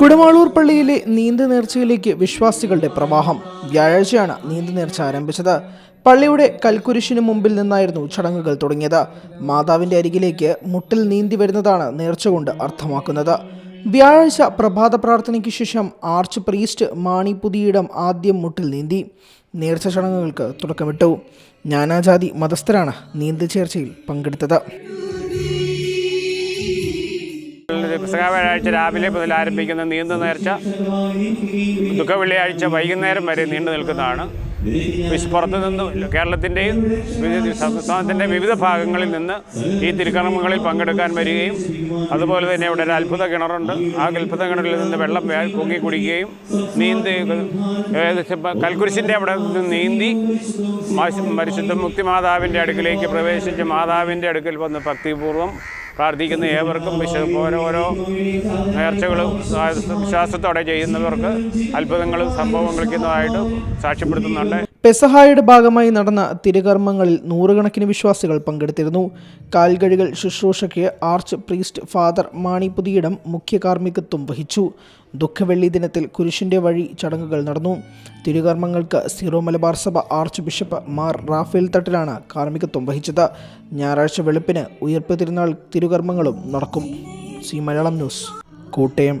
കുടമാളൂർ പള്ളിയിലെ നീന്ത് നേർച്ചയിലേക്ക് വിശ്വാസികളുടെ പ്രവാഹം. വ്യാഴാഴ്ചയാണ് നീന്ത് നേർച്ച ആരംഭിച്ചത്. പള്ളിയുടെ കൽക്കുരിശിനു മുമ്പിൽ നിന്നായിരുന്നു ചടങ്ങുകൾ തുടങ്ങിയത്. മാതാവിന്റെ അരികിലേക്ക് മുട്ടിൽ നീന്തി വരുന്നതാണ് നേർച്ച കൊണ്ട് അർത്ഥമാക്കുന്നത്. വ്യാഴാഴ്ച പ്രഭാത പ്രാർത്ഥനയ്ക്ക് ശേഷം ആർച്ച് പ്രീസ്റ്റ് മാണി പുതിയിടം ആദ്യം മുട്ടിൽ നീന്തി. നേർച്ച ചടങ്ങുകൾക്ക് തുടക്കമിട്ടു. നാനാജാതി മതസ്ഥരാണ് നീന്തൽ ചേർച്ചയിൽ പങ്കെടുത്തത്. വ്യാഴാഴ്ച രാവിലെ മുതൽ ആരംഭിക്കുന്ന നീന്തു നേർച്ച ദുഃഖ വെള്ളിയാഴ്ച വൈകുന്നേരം വരെ നീണ്ടു നിൽക്കുന്നതാണ്. പുറത്തു നിന്ന് കേരളത്തിന്റെയും സംസ്ഥാനത്തിന്റെ വിവിധ ഭാഗങ്ങളിൽ നിന്ന് ഈ തിരുക്കർമ്മങ്ങളിൽ പങ്കെടുക്കാൻ വരികയും അതുപോലെ തന്നെ ഇവിടെ ഒരു അത്ഭുത കിണറുണ്ട്. ആ അത്ഭുത കിണറിൽ നിന്ന് വെള്ളം പൊങ്ങി കുടിക്കുകയും നീന്തി ഏകദേശം കൽക്കുരിശിന്റെ അവിടെ നിന്ന് നീന്തി പരിശുദ്ധ മുക്തി മാതാവിന്റെ അടുക്കിലേക്ക് പ്രവേശിച്ച് മാതാവിന്റെ അടുക്കൽ വന്ന് ഭക്തിപൂർവം പ്രാർത്ഥിക്കുന്ന ഏവർക്കും വിശ ഓരോരോ നേർച്ചകളും വിശ്വാസത്തോടെ ചെയ്യുന്നവർക്ക് അത്ഭുതങ്ങളും സംഭവങ്ങളിക്കുന്നതായിട്ട് സാക്ഷ്യപ്പെടുത്തുന്നുണ്ട്. പെസഹായുടെ ഭാഗമായി നടന്ന തിരുകർമ്മങ്ങളിൽ നൂറുകണക്കിന് വിശ്വാസികൾ പങ്കെടുത്തിരുന്നു. കാൽകഴികൾ ശുശ്രൂഷയ്ക്ക് arch priest father Mani Puthiyidam മുഖ്യ കാർമ്മികത്വം വഹിച്ചു. ദുഃഖവെള്ളി ദിനത്തിൽ കുരിശിന്റെ വഴി ചടങ്ങുകൾ നടന്നു. തിരുകർമ്മങ്ങൾക്ക് സീറോ മലബാർ സഭ ആർച്ച് ബിഷപ്പ് മാർ റാഫേൽ തട്ടിലാണ് കാർമ്മികത്വം വഹിച്ചത്. ഞായറാഴ്ച വെളുപ്പിന് ഉയർപ്പ് തിരുനാൾ തിരുകർമ്മങ്ങളും നടക്കും. C Malayalam news Kottayam.